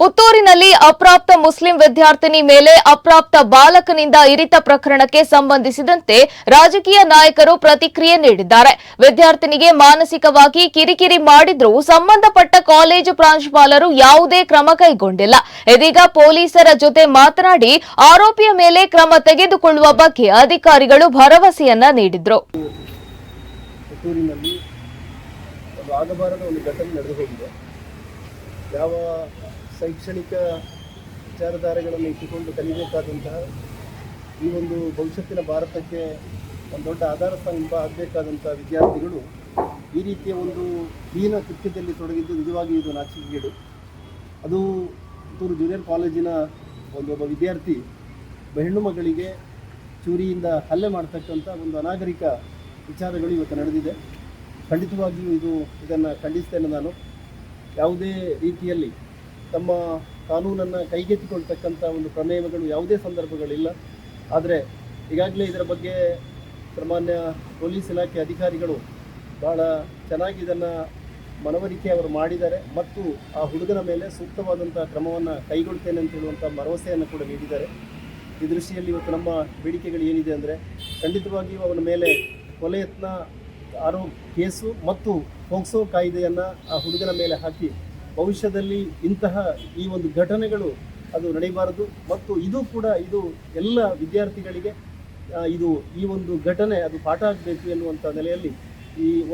ಪುತ್ತೂರಿನಲ್ಲಿ ಅಪ್ರಾಪ್ತ ಮುಸ್ಲಿಂ ವಿದ್ಯಾರ್ಥಿನಿ ಮೇಲೆ ಅಪ್ರಾಪ್ತ ಬಾಲಕನಿಂದ ಇರಿತ ಪ್ರಕರಣಕ್ಕೆ ಸಂಬಂಧಿಸಿದಂತೆ ರಾಜಕೀಯ ನಾಯಕರು ಪ್ರತಿಕ್ರಿಯೆ ನೀಡಿದ್ದಾರೆ. ವಿದ್ಯಾರ್ಥಿನಿಗೆ ಮಾನಸಿಕವಾಗಿ ಕಿರಿಕಿರಿ ಮಾಡಿದ್ರೂ ಸಂಬಂಧಪಟ್ಟ ಕಾಲೇಜು ಪ್ರಾಂಶುಪಾಲರು ಯಾವುದೇ ಕ್ರಮ ಕೈಗೊಂಡಿಲ್ಲ. ಇದೀಗ ಪೊಲೀಸರ ಜೊತೆ ಮಾತನಾಡಿ ಆರೋಪಿಯ ಮೇಲೆ ಕ್ರಮ ತೆಗೆದುಕೊಳ್ಳುವ ಬಗ್ಗೆ ಅಧಿಕಾರಿಗಳು ಭರವಸೆಯನ್ನ ನೀಡಿದ್ರು. ಯಾವ ಶೈಕ್ಷಣಿಕ ವಿಚಾರಧಾರೆಗಳನ್ನು ಇಟ್ಟುಕೊಂಡು ಕಲಿಬೇಕಾದಂತಹ ಈ ಒಂದು ಭವಿಷ್ಯತ್ತಿನ ಭಾರತಕ್ಕೆ ಒಂದು ದೊಡ್ಡ ಆಧಾರ ಸ್ತಂಭ ಆಗಬೇಕಾದಂಥ ವಿದ್ಯಾರ್ಥಿಗಳು ಈ ರೀತಿಯ ಒಂದು ಹೀನ ಕೃತ್ಯದಲ್ಲಿ ತೊಡಗಿದ್ದು ನಿಜವಾಗಿ ಇದು ನಾಚಿಕೆಗೇಡು. ಅದು ಪುತ್ತೂರು ಜೂನಿಯರ್ ಕಾಲೇಜಿನ ಒಂದು ಒಬ್ಬ ವಿದ್ಯಾರ್ಥಿ ಹೆಣ್ಣು ಮಗಳಿಗೆ ಚೂರಿಯಿಂದ ಹಲ್ಲೆ ಮಾಡ್ತಕ್ಕಂಥ ಒಂದು ಅನಾಗರಿಕ ವಿಚಾರಗಳು ಇವತ್ತು ನಡೆದಿದೆ. ಖಂಡಿತವಾಗಿಯೂ ಇದು ಇದನ್ನು ಖಂಡಿಸ್ತೇನೆ ನಾನು. ಯಾವುದೇ ರೀತಿಯಲ್ಲಿ ತಮ್ಮ ಕಾನೂನನ್ನು ಕೈಗೆತ್ತಿಕೊಳ್ತಕ್ಕಂಥ ಒಂದು ಪ್ರಮೇಯಗಳು ಯಾವುದೇ ಸಂದರ್ಭಗಳಿಲ್ಲ. ಆದರೆ ಈಗಾಗಲೇ ಇದರ ಬಗ್ಗೆ ಸಾಮಾನ್ಯ ಪೊಲೀಸ್ ಇಲಾಖೆ ಅಧಿಕಾರಿಗಳು ಬಹಳ ಚೆನ್ನಾಗಿ ಇದನ್ನು ಮನವರಿಕೆ ಅವರು ಮಾಡಿದ್ದಾರೆ. ಮತ್ತು ಆ ಹುಡುಗನ ಮೇಲೆ ಸೂಕ್ತವಾದಂಥ ಕ್ರಮವನ್ನು ಕೈಗೊಳ್ತೇನೆ ಅಂತ ಹೇಳುವಂಥ ಭರವಸೆಯನ್ನು ಕೂಡ ನೀಡಿದ್ದಾರೆ. ಈ ದೃಷ್ಟಿಯಲ್ಲಿ ಇವತ್ತು ನಮ್ಮ ಬೇಡಿಕೆಗಳು ಏನಿದೆ ಅಂದರೆ ಖಂಡಿತವಾಗಿಯೂ ಅವನ ಮೇಲೆ ಕೊಲೆ ಯತ್ನ ಆರೋ ಕೇಸು ಮತ್ತು ಪೋಕ್ಸೋ ಕಾಯ್ದೆಯನ್ನು ಆ ಹುಡುಗನ ಮೇಲೆ ಹಾಕಿ ಭವಿಷ್ಯದಲ್ಲಿ ಇಂತಹ ಈ ಒಂದು ಘಟನೆಗಳು ಅದು ನಡೆಯಬಾರದು ಮತ್ತು ಇದು ಕೂಡ ಇದು ಎಲ್ಲ ವಿದ್ಯಾರ್ಥಿಗಳಿಗೆ ಇದು ಈ ಒಂದು ಘಟನೆ ಅದು ಪಾಠ ಆಗಬೇಕು ಎನ್ನುವಂಥ ನೆಲೆಯಲ್ಲಿ ಈ